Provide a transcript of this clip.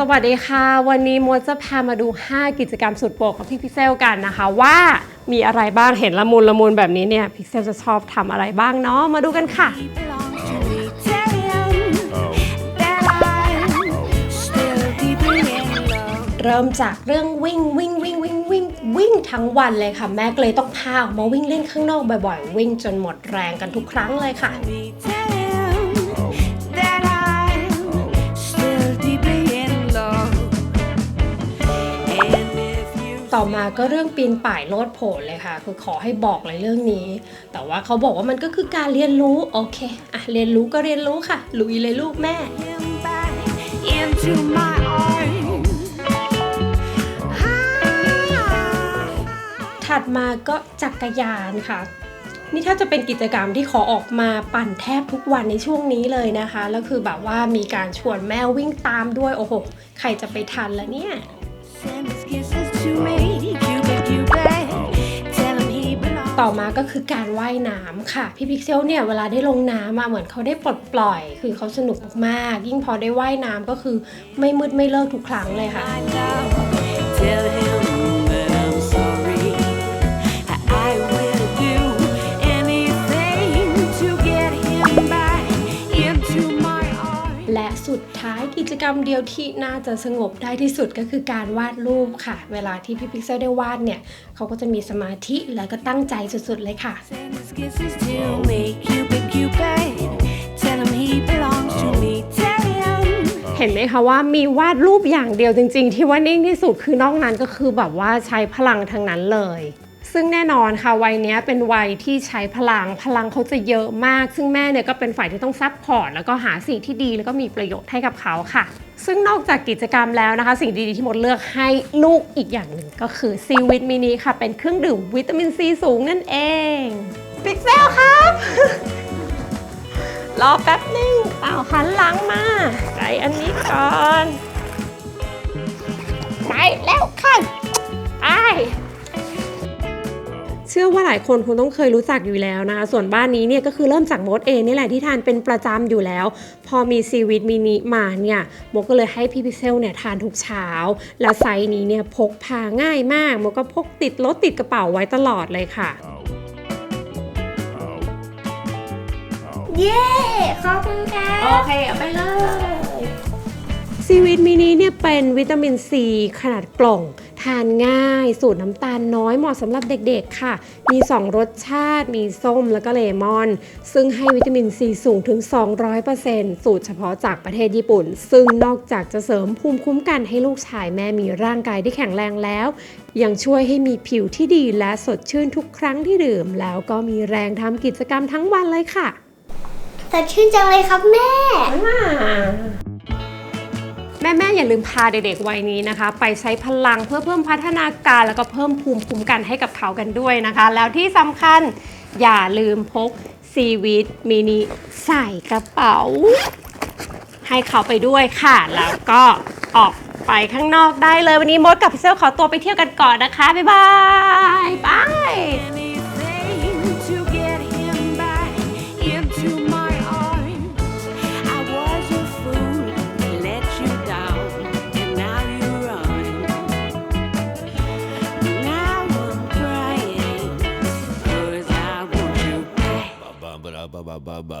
สวัสดีค่ะ วันนี้มดจะพามาดู 5 กิจกรรมสุดโปรดของพี่พิเซลกันนะคะ ว่ามีอะไรบ้างเห็นละมุนละมุนแบบนี้เนี่ยพิเซลจะชอบทำอะไรบ้างเนาะมาดูกันค่ะ เริ่มจากเรื่องวิ่งวิ่งวิ่งวิ่งวิ่งวิ่งทั้งวันเลยค่ะแม่เลยต้องพาออกมาวิ่งเล่นข้างนอกบ่อยๆ วิ่งจนหมดแรงกันทุกครั้งเลยค่ะ ต่อมาก็เรื่องปีนป่ายโลดโผนเลยค่ะ คือขอให้บอกเลยเรื่องนี้ แต่ว่าเขาบอกว่ามันก็คือการเรียนรู้ โอเคอะเรียนรู้ก็เรียนรู้ค่ะ ลุยเลยลูกแม่ him back into my arms. Ah. ถัดมาก็จักรยานค่ะ นี่ถ้าจะเป็นกิจกรรมที่ขอออกมาปั่นแทบทุกวันในช่วงนี้เลยนะคะ แล้วคือแบบว่ามีการชวนแม่วิ่งตามด้วย โอ้โห ใครจะไปทันละเนี่ย Send his kisses to me, Cupid, Cupid. Tell him he belongs. ต่อมาก็คือการว่ายน้ำค่ะ พี่พิกเซลเนี่ยเวลาได้ลงน้ำอะเหมือนเขาได้ปลดปล่อย คือเขาสนุกมากๆยิ่งพอได้ว่ายน้ำก็คือไม่มืดไม่เลิกทุกครั้งเลยค่ะ ท้ายกิจกรรมเดียวที่น่าจะสงบได้ที่สุดก็คือการวาดรูปค่ะ เวลาที่พี่พิกเซลได้วาดเนี่ย เขาก็จะมีสมาธิแล้วก็ตั้งใจสุดๆเลยค่ะ Send his kisses to me, Cupid, Cupid. Tell him he belongs to me. Tell him. เห็นไหมคะว่ามีวาดรูปอย่างเดียวจริง ๆ ที่ว่านิ่งที่สุดคือนอกนั้นก็คือแบบว่าใช้พลังทั้งนั้นเลย ซึ่งแน่นอนค่ะวัยนี้เป็นวัยที่ใช้พลังพลังเขาจะเยอะมาก ซึ่งแม่เนี่ยก็เป็นฝ่ายที่ต้องซัพพอร์ตแล้วก็หาสิ่งที่ดีแล้วก็มีประโยชน์ให้กับเขาค่ะ ซึ่งนอกจากกิจกรรมแล้วนะคะ สิ่งดีๆที่หมดเลือกให้ลูกอีกอย่างหนึ่งก็คือซีวิตมินิค่ะ เป็นเครื่องดื่มวิตามินซีสูงนั่นเองพิกเซลครับรอแป๊บหนึงเอาหันหลังมาใส่อันนี้ก่อนไปแล้วค่ะไป ชื่อว่าหลายคนคงต้องเคยรู้จักอยู่แล้วนะคะส่วนบ้านนี้เนี่ยก็คือเริ่มจากมดเองนี่แหละที่ทานเป็นประจำอยู่แล้ว พอมีซีวิตมินิมาเนี่ยมดก็เลยให้พี่พิเซลเนี่ยทานทุกเช้า แล้วไซส์นี้เนี่ยพกพาง่ายมากมดก็พกติดรถติดกระเป๋าไว้ตลอดเลยค่ะ เย้ขอบคุณค่ะโอเคเอาไปเลยซีวิตมินิเนี่ยเป็นวิตามินซีขนาดกล่อง ทานง่าย สูตรน้ำตาลน้อยเหมาะสำหรับเด็กๆค่ะ มี 2 รสชาติ มีส้มแล้วก็เลมอน ซึ่งให้วิตามินซีสูงถึง 200%สูตรเฉพาะจากประเทศญี่ปุ่น ซึ่งนอกจากจะเสริมภูมิคุ้มกันให้ลูกชายแม่มีร่างกายที่แข็งแรงแล้ว ยังช่วยให้มีผิวที่ดีและสดชื่นทุกครั้งที่ดื่ม แล้วก็มีแรงทำกิจกรรมทั้งวันเลยค่ะสดชื่นจังเลยครับแม่ แม่ ๆ อย่าลืมพาเด็กๆวัยนี้นะคะ ไปใช้พลังเพื่อเพิ่มพัฒนาการ แล้วก็เพิ่มภูมิคุ้มกันให้กับเขากันด้วยนะคะ แล้วที่สำคัญอย่าลืมพกซีวิตมินิใส่กระเป๋า ให้เขาไปด้วยค่ะ แล้วก็ออกไปข้างนอกได้เลย วันนี้มดกับพี่เซลขอตัวไปเที่ยวกันก่อนนะคะ บ๊ายบายบาย బా బా బా